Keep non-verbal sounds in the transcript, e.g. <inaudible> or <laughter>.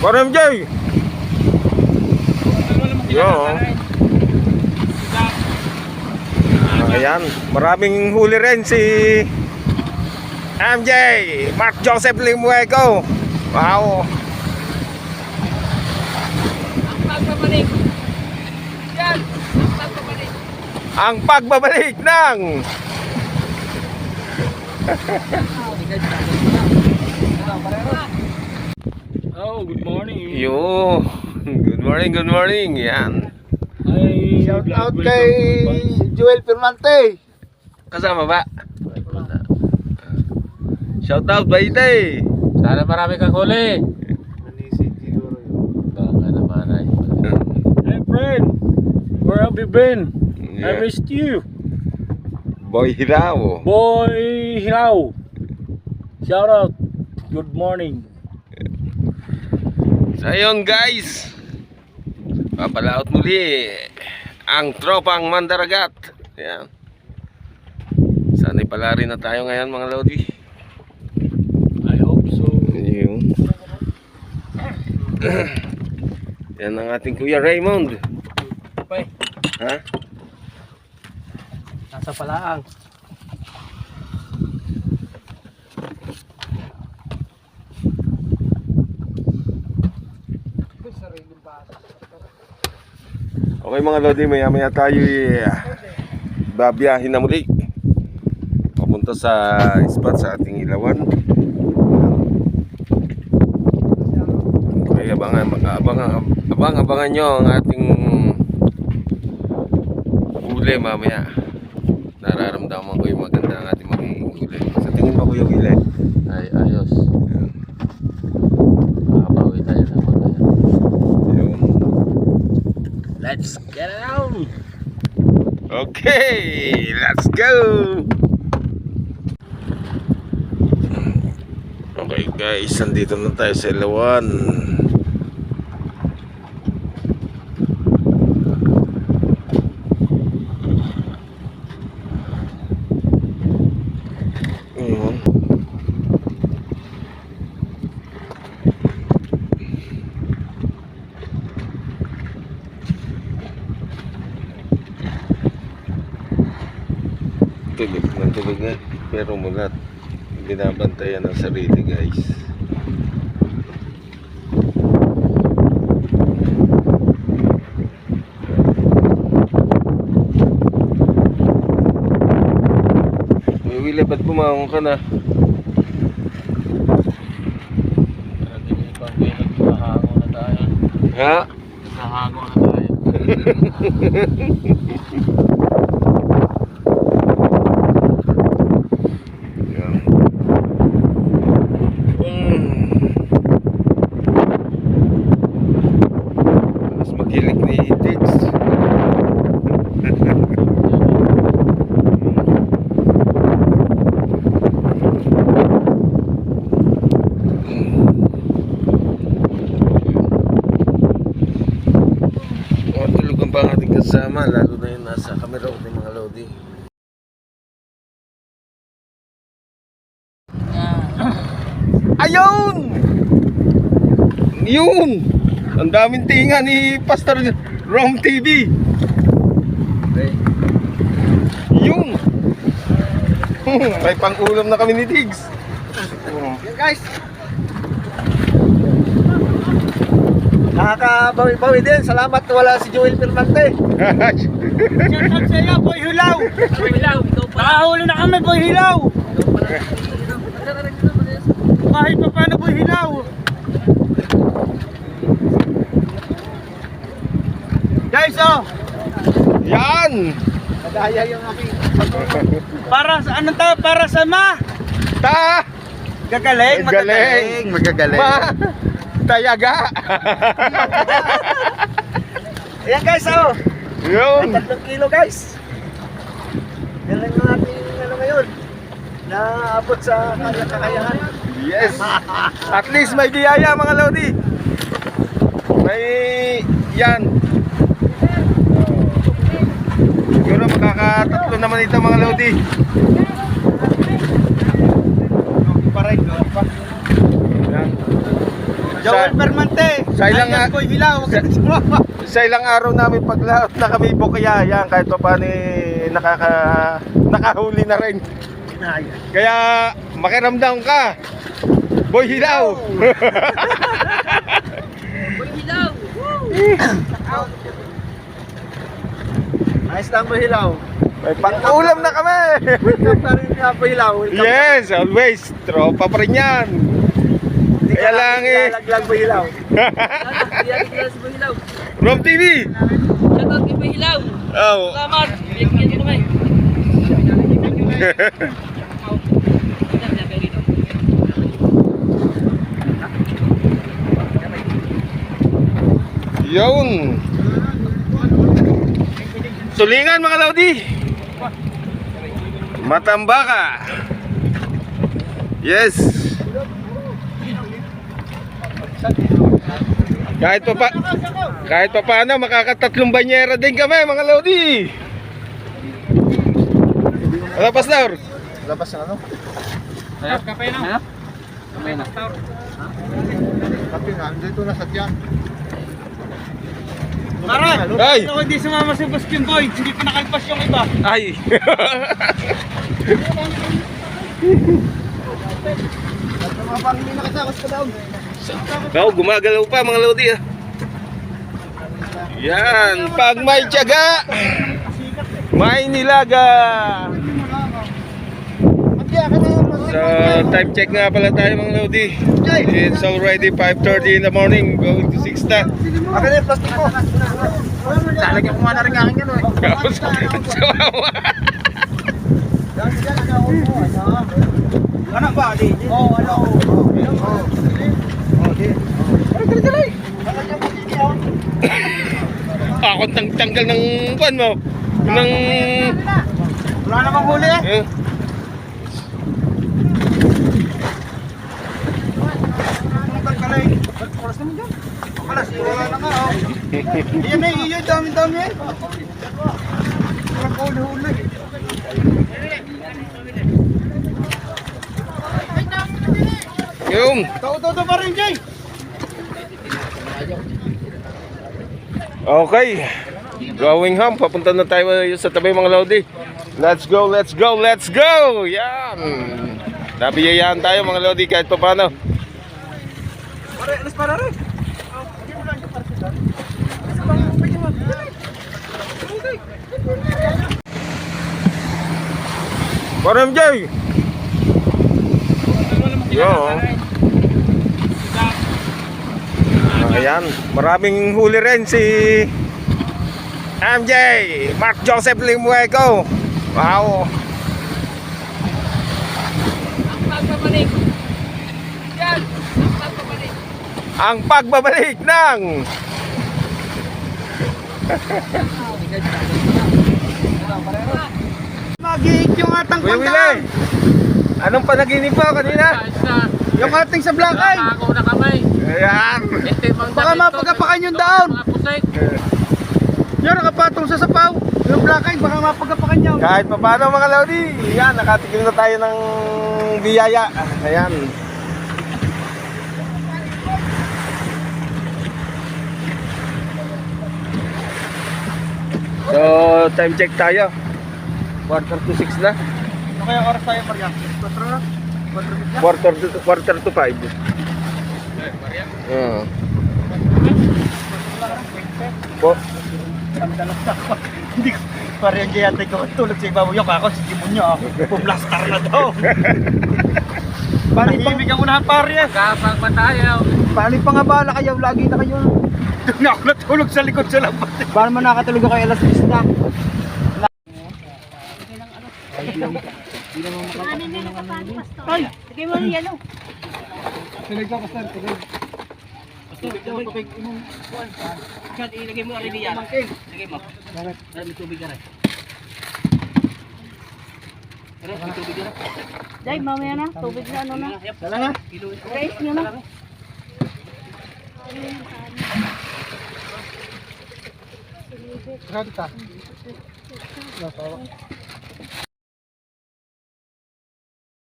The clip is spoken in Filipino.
Parang MJ! Yo. Ayan, maraming huli rin si MJ, Mark Joseph Limuego. Wow. Pagbabalik. Yan. Pagbabalik. Ang pagbabalik ng <laughs> Good morning. Yo. Good morning, good morning. Yan. Ay, Shout out kay. Joel Firmante. Kasama ba? Shout out ba ite? Sana marami kang huli. Hey friend, where have you been? I Yeah. missed you. Boy Hirao. Boy Hilaw. Shout out. Good morning. So ayun guys. Papalaot muli ang tropang mandaragat. Yan. Sana'y pala rin na tayo ngayon mga Lodi. I hope so. Yun. Yan ang ating Kuya Raymond. Pay, Ha? nasa palaang. Okay mga Lodi, maya maya tayo eh, babiyahin na muli. Papunta sa spot sa ating ilawan. Okay, abangan, abangan, abangan, abangan nyo ang ating huli mamaya. Nararamdaman ko yung maganda ang ating magiging huli. Sa tingin mo Kuya Wile? Ay, ayos. Makabawi tayo na mamaya. Yun. Let's get it on! Okay, let's go. Okay guys, nandito na tayo sa Ilawan. Ayun. Nga pero mulat binabantayan ng sarili guys Uy, Willie, ba't pumangon ka na? Ha? Nagsahango na tayo. <laughs> Yan. Mm. Mas magilik ni Tix. Oh, tulugan pa ang ating kasama, lalo na yung nasa camera ng mga Lodi. Ayun! Yun! Ang daming tinga ni Pastor Rom TV. Yun! <laughs> May pang-ulam na kami ni Diggs. Yan guys. Nakakabawi-bawi din. Salamat wala si Joel Firmante. <laughs> Shout out sa iyo, Boy Hilaw! Boy Hilaw. Nakahuli na kami, Boy Hilaw! Kahit pa paano, Boy Hilaw! Guys, oh! Yan! Nadaya yung aking Para sa, anong tawag? Para sa ma! Ta! Gagaling, Galing! Magagaling. Ma! Tayaga! <laughs> Ayan guys, oh. Yun! Tatlong kilo guys. Yan lang ang ating ano ngayon. Naabot sa kaya- kakayahan. Yes! At least may biyaya mga Lodi. May yan. Siguro makakatatlo naman ito mga Lodi. Paray? Yan. Joel Permante. sa ilang- Alias Boy Hilaw. Sa ilang araw namin paglaot na kami bukaya, yan, kahit pa paano eh, nakaka, nakahuli na rin. Kaya makiramdam ka. Boy Hilaw. Boy Hilaw! Ayos lang Boy Hilaw. May pang-ulam na kami. Welcome pa rin nga Boy Hilaw. Welcome. yes, always. Tropa pa rin yan. Hindi Kaya lang eh. Lalaglag Boy Hilaw. Boy Hilaw. Rob TV. Shoutout kay Boy Hilaw. Oh. Salamat. Bigyan mo kami. Yun. Sulingan mga Laudi. Matambaka. Yes. Kahit pa pa kahit pa paano makakatatlong banyera din kami mga Laudi. Ano pastor? Labas ng ano? Kape na. Kape na. Dito na sa tiyan. Mara, Ay! ako hindi sumama si Baskin Boy. Hindi pa nakalpas yung iba. Ay. <laughs> Sa. Kao, gumagalaw pa mga Lodi ah. Yan, pag may tiyaga, may nilaga. So, time check nga pala tayo mga Lodi. It's already 5.30 in the morning, going to 6 na. Akin na yung plastic ko. Lalagyan ko nga na rin aking ano eh. Tapos, sawawa. Ano ba? Di. Oo, ano? Dali. Ako tang tanggal ng buwan mo. Ng... Wala namang huli eh. Eh, Ang tagkalay. Oras naman dyan. Wala, wala na nga oh. Iyan eh, iyan. Dami-dami eh. Walang huli-huli. yung. Tao-tao pa rin, Jay. Okay. Going home. Papunta na tayo sa tabi mga Lodi. Let's go, let's go, let's go! Yan! Nabiyayaan tayo mga Lodi kahit pa paano. Pare, alas para Jay! Yo. Ayan, maraming huli rin si MJ, Mark Joseph Limueco. Wow. Ang pagbabalik ng Mag-iik yung atang. Willie. Anong panaginip mo kanina? Yung ating sa black eye. Ako na kamay. Ayan. Baka mapagapakan yung daon. Yan, nakapatong sa sapaw. Yung black eye, baka mapagapakan niya. Kahit pa paano mga Lodi, yan, nakatikim na tayo ng biyaya. Ayan. So, time check tayo. Quarter to 6 na. Ano kaya oras tayo, Maria? 4 na? 4 na? Quarter to, quarter to 5. Uh. Po, <laughs> Hindi ko. Pare yung gayatay ko. Tulog sa ibabaw yung ako. Si Demonyo ako. Pumlastar na daw. Paano pang... Ibig ang unahan pare. Kapag matayaw. Paano pa nga bala kayo? Lagi na kayo. Doon na ako natulog sa likod sa lambat. Paano man nakatulog ako alas 10 na? Ay, lagay mo yan o. Tuloy ka, Pastor. Tuloy. Kat, ilagay mo rin yan. Ilagay mo. Bakit? May tubig ka rin. May tubig ka rin. Day, mamaya na. Tubig na ano na. Dala na. Guys, nyo na. 知道。